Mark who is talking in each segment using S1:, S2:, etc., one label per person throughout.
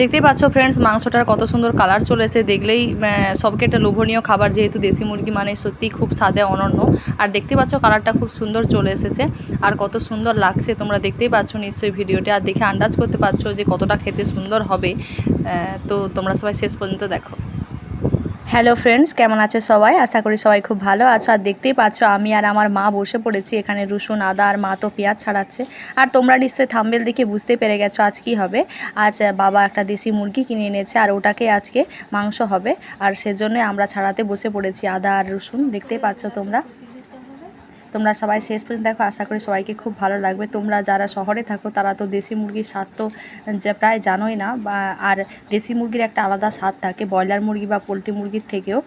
S1: দেখতেই পাচ্ছ ফ্রেন্ডস মাংসটার কত সুন্দর কালার চলেছে দেখলেই সবকে একটা লোভনীয় খাবার যেহেতু দেশি মুরগি মানে সত্যি খুব স্বাদে অনন্য। আর দেখতে পাচ্ছ কালারটা খুব সুন্দর চলে এসেছে। আর কত সুন্দর লাগছে, তোমরা দেখতেই পাচ্ছ নিশ্চয়ই ভিডিওটি। আর দেখে আন্দাজ করতে পারছ যে কতটা খেতে সুন্দর হবে। তো তোমরা সবাই শেষ পর্যন্ত দেখো। হ্যালো ফ্রেন্ডস কেমন আছো সবাই? আশা করি সবাই খুব ভালো আছো। আর দেখতেই পাচ্ছ, আমি আর আমার মা বসে পড়েছি। এখানে রসুন, আদা আর মা তো পেঁয়াজ ছাড়াচ্ছে। আর তোমরা নিশ্চয়ই থাম্বেল দেখে বুঝতে পেরে গেছো আজ কী হবে। আজ বাবা একটা দেশি মুরগি কিনে এনেছে আর ওটাকে আজকে মাংস হবে। আর সেজন্য আমরা ছাড়াতে বসে পড়েছি আদা আর রসুন। দেখতেই পাচ্ছ তোমরা। তোমরা সবাই শেষ পর্যন্ত দেখো, আশা করি সবাইকে খুব ভালো লাগবে। তোমরা যারা শহরে থাকো, তারা তো দেশি মুরগির স্বাদ তো প্রায় জানোই না আর দেশি মুরগির একটা আলাদা স্বাদ থাকে, ব্রয়লার মুরগি বা পোলট্রি মুরগির থেকেও।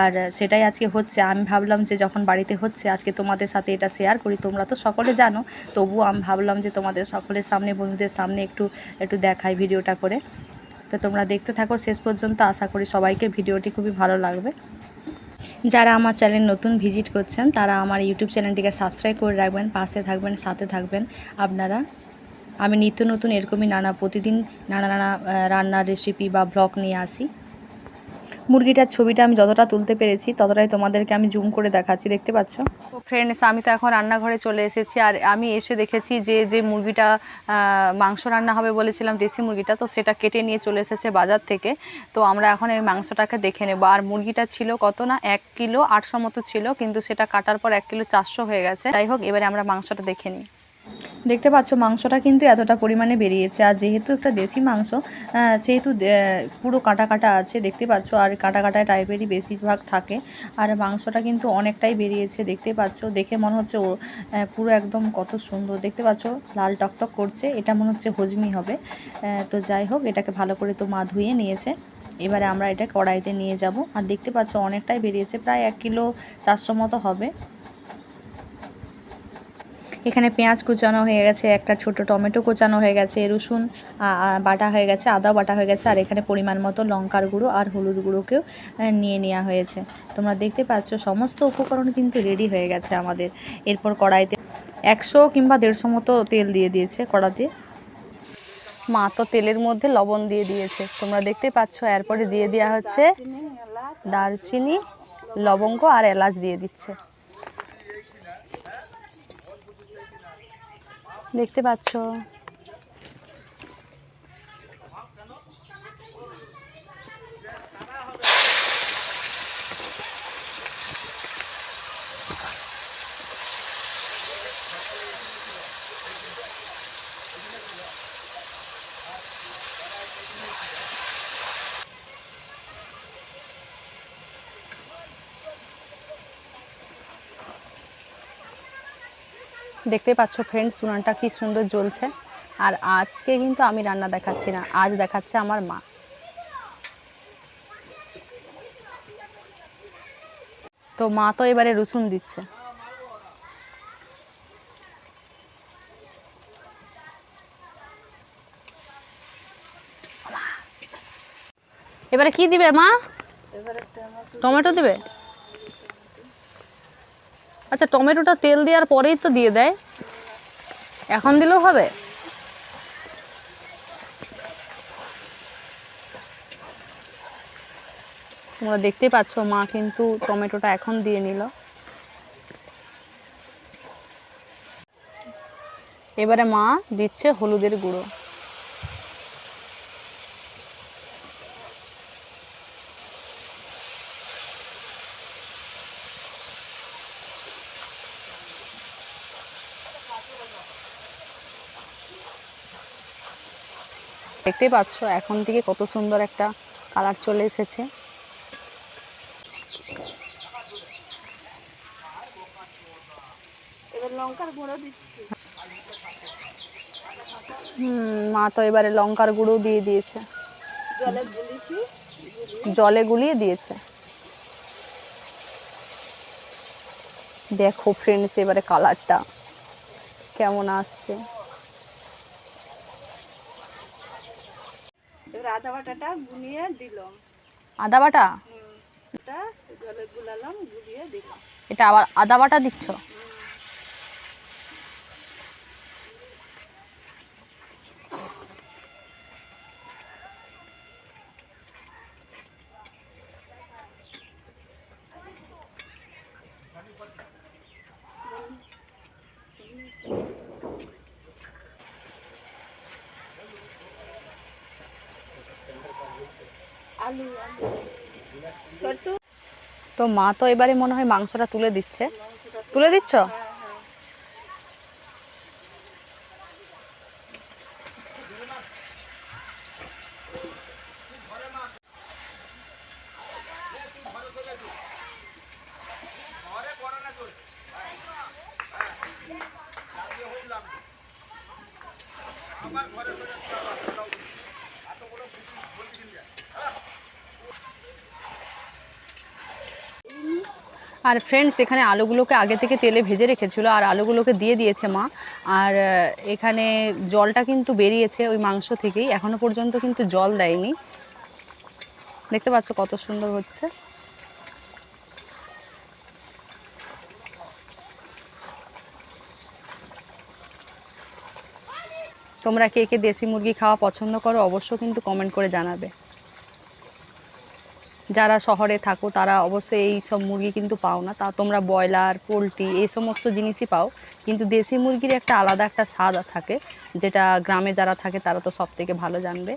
S1: আর সেটাই আজকে হচ্ছে, আমি ভাবলাম যে যখন বাড়িতে হচ্ছে, আজকে তোমাদের সাথে এটা শেয়ার করি, তোমরা তো সকলে জানো, তবুও আমি ভাবলাম যে তোমাদের সকলের সামনে, বন্ধুদের সামনে একটু একটু দেখাই ভিডিওটা করে। তো তোমরা দেখতে থাকো শেষ পর্যন্ত, আশা করি সবাইকে ভিডিওটি খুবই ভালো লাগবে। যারা আমার চ্যানেল নতুন ভিজিট করছেন, তারা আমার ইউটিউব চ্যানেলটিকে সাবস্ক্রাইব করে রাখবেন, পাশে থাকবেন, সাথে থাকবেন। আপনারা, আমি নিত্য নতুন এরকমই নানা, প্রতিদিন নানা নানা রান্নার রেসিপি বা ব্লগ নিয়ে আসি। মুরগিটার ছবিটা আমি যতটা তুলতে পেরেছি, ততটাই তোমাদেরকে আমি জুম করে দেখাচ্ছি, দেখতে পাচ্ছ? তো ফ্রেন্ডস আমি তো এখন রান্নাঘরে চলে এসেছি আর আমি এসে দেখেছি যে যে মুরগিটা মাংস রান্না হবে বলেছিলাম দেশি মুরগিটা, তো সেটা কেটে নিয়ে চলে এসেছে বাজার থেকে। তো আমরা এখন এই মাংসটাকে দেখে নেব। আর মুরগিটা ছিল কত না? এক কিলো, আটশো মতো ছিল, কিন্তু সেটা কাটার পর এক কিলো চারশো হয়ে গেছে। যাই হোক, এবারে আমরা মাংসটা দেখে নিই। দেখতে পাচ্ছ, মাংসটা কিন্তু এতটা পরিমাণে বেরিয়েছে। আর যেহেতু একটা দেশি মাংস সেহেতু পুরো কাটা কাটা আছে, দেখতে পাচ্ছ। আর কাটা কাটা টাইপেরই বেশিরভাগ থাকে। আর মাংসটা কিন্তু অনেকটাই বেরিয়েছে, দেখতে পাচ্ছ। দেখে মনে হচ্ছে ও পুরো একদম কত সুন্দর। দেখতে পাচ্ছ, লাল টকটক করছে। এটা মনে হচ্ছে হজমি হবে। তো যাই হোক, এটাকে ভালো করে তো মা ধুয়ে নিয়েছে। এবারে আমরা এটা কড়াইতে নিয়ে যাব। আর দেখতে পাচ্ছ, অনেকটাই বেরিয়েছে। প্রায় এক কিলো চারশো মতো হবে। এখানে পেঁয়াজ কুচানো হয়ে গেছে, একটা ছোট টমেটো কুচানো হয়ে গেছে, রসুন বাটা হয়ে গেছে আদাও বাটা হয়ে গেছে, আর এখানে পরিমাণ মতো লঙ্কার গুঁড়ো আর হলুদ গুঁড়োকেও নিয়ে নেওয়া হয়েছে। তোমরা দেখতে পাচ্ছ, সমস্ত উপকরণ কিন্তু রেডি হয়ে গেছে আমাদের। এরপর কড়াইতে একশো কিংবা দেড়শো মতো তেল দিয়ে দিয়েছে কড়াতে। মা তো তেলের মধ্যে লবণ দিয়ে দিয়েছে। তোমরা দেখতে পাচ্ছ, এরপরে দিয়ে দেওয়া হচ্ছে দারচিনি, লবঙ্গ আর এলাচ দিয়ে দিচ্ছে। দেখতে পাচ্ছ? দেখতে পাচ্ছ ফ্রেন্ডস উনানটা কি সুন্দর জ্বলছে। আর আজকে কিন্তু আমি রান্না দেখাচ্ছি না আজ দেখাচ্ছে আমার মা। তো মা তো এবারে রসুন দিচ্ছে। এবারে কি দিবে মা? টমেটো দিবে? আচ্ছা টমেটোটা তেল দেওয়ার পরেই তো দিয়ে দেয়। এখন দিলেও হবে? তোমরা দেখতেই পাচ্ছ, মা কিন্তু টমেটোটা এখন দিয়ে নিল। এবারে মা দিচ্ছে হলুদের গুঁড়ো। দেখতেই পাচ্ছ এখন থেকে কত সুন্দর একটা কালার চলে এসেছে। হুম মা তো এবারে লঙ্কার গুঁড়ো দিয়ে দিয়েছে। জলে গুলিয়ে দিয়েছে। দেখো ফ্রেন্ডস এবারে কালারটা কেমন আসছে।
S2: আদা বাটাটা গুনিয়ে দিলাম।
S1: আদা বাটা?
S2: এটা জলে গুলালাম গুলিয়ে দিলাম।
S1: এটা আবার আদা বাটা দিচ্ছ?
S2: আলু
S1: তো মা তো এবারে মনে হয় মাংসটা তুলে দিচ্ছে। তুলে দিচ্ছ? আর ফ্রেন্ডস এখানে আলুগুলোকে আগে থেকে তেলে ভেজে রেখেছিল আর আলুগুলোকে দিয়ে দিয়েছে মা। আর এখানে জলটা কিন্তু বেরিয়েছে ওই মাংস থেকেই। এখনও পর্যন্ত কিন্তু জল দেয়নি। দেখতে পাচ্ছ কত সুন্দর হচ্ছে। তোমরা কে কে দেশি মুরগি খাওয়া পছন্দ করো অবশ্য কিন্তু কমেন্ট করে জানাবে। যারা শহরে থাকো, তারা অবশ্যই এই সব মুরগি কিন্তু পাও না। তা তোমরা ব্রয়লার, পোলট্রি, এই সমস্ত জিনিসই পাও। কিন্তু দেশি মুরগির একটা আলাদা একটা স্বাদ থাকে, যেটা গ্রামে যারা থাকে, তারা তো সব থেকে ভালো জানবে।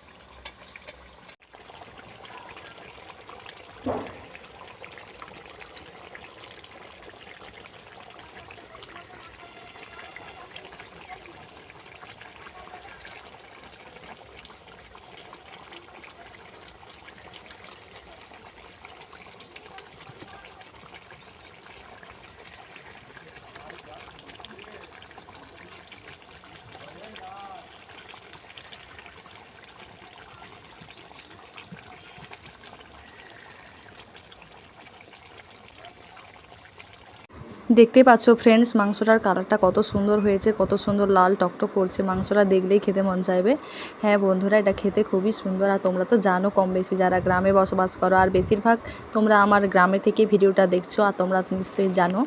S1: দেখতে পাচ্ছ ফ্রেন্ডস মাংসটার কালারটা কত সুন্দর হয়েছে, কত সুন্দর লাল টকটক করছে। মাংসটা দেখলেই খেতে মন চাইবে। হ্যাঁ বন্ধুরা, এটা খেতে খুবই সুন্দর। আর তোমরা তো জানো কম বেশি যারা গ্রামে বসবাস করো, আর বেশিরভাগ তোমরা আমার গ্রামে থেকে ভিডিওটা দেখছ, আর তোমরা নিশ্চয়ই জানো।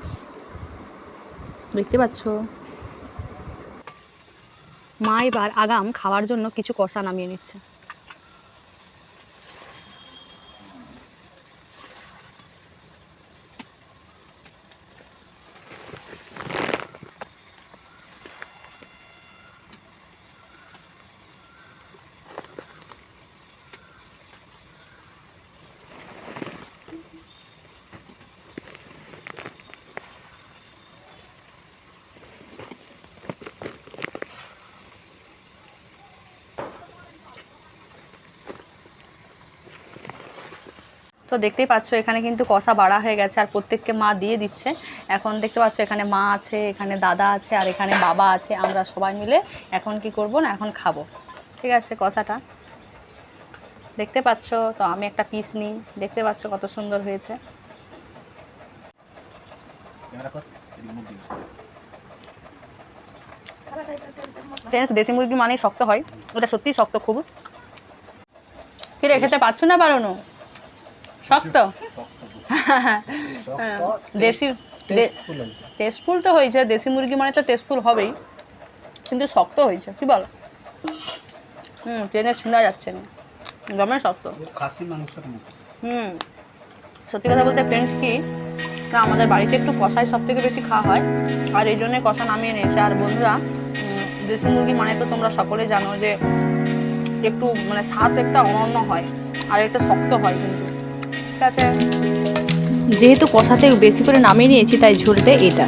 S1: দেখতে পাচ্ছ? মা এবার আগাম খাওয়ার জন্য কিছু কষা নামিয়ে নিচ্ছে। দেখতেই পাচ্ছ এখানে কিন্তু কষা বাড়া হয়ে গেছে আর প্রত্যেককে মা দিয়ে দিচ্ছে। এখন দেখতে পাচ্ছ এখানে মা আছে এখানে দাদা আছে আর এখানে বাবা আছে। আমরা সবাই মিলে এখন কি করব না এখন খাব। ঠিক আছে কষাটা। দেখতে পাচ্ছ তো আমি একটা পিস নিই। দেখতে পাচ্ছ কত সুন্দর হয়েছে। ফ্রেন্ডস দেশি মুরগি মানেই শক্ত হয়। ওটা সত্যিই শক্ত খুব। কি রে খেতে পাচ্ছ না পারো না শক্ত? হ্যাঁ, দেশি টেস্টফুল তো হয়েছে দেশি মুরগি মানে তো টেস্টফুল হবেই কিন্তু শক্ত হয়েছে কি বলো? হুম ট্রেনে শোনা যাচ্ছে না জমে শক্ত।
S3: খাসি মাংসের
S1: হুম সত্যি কথা বলতে ফ্রেন্ডস কি না আমাদের বাড়িতে একটু কষাই সব থেকে বেশি খাওয়া হয় আর এই জন্যই কষা নামিয়ে নিয়েছে আর বন্ধুরা দেশি মুরগি মানে তো তোমরা সকলে জানো যে একটু মানে স্বাদ একটা অনন্য হয় আর একটা শক্ত হয় কিন্তু। যেহেতু কষাতে বেশি করে নামিয়ে নিয়েছি তাই ঝোলটা এটা।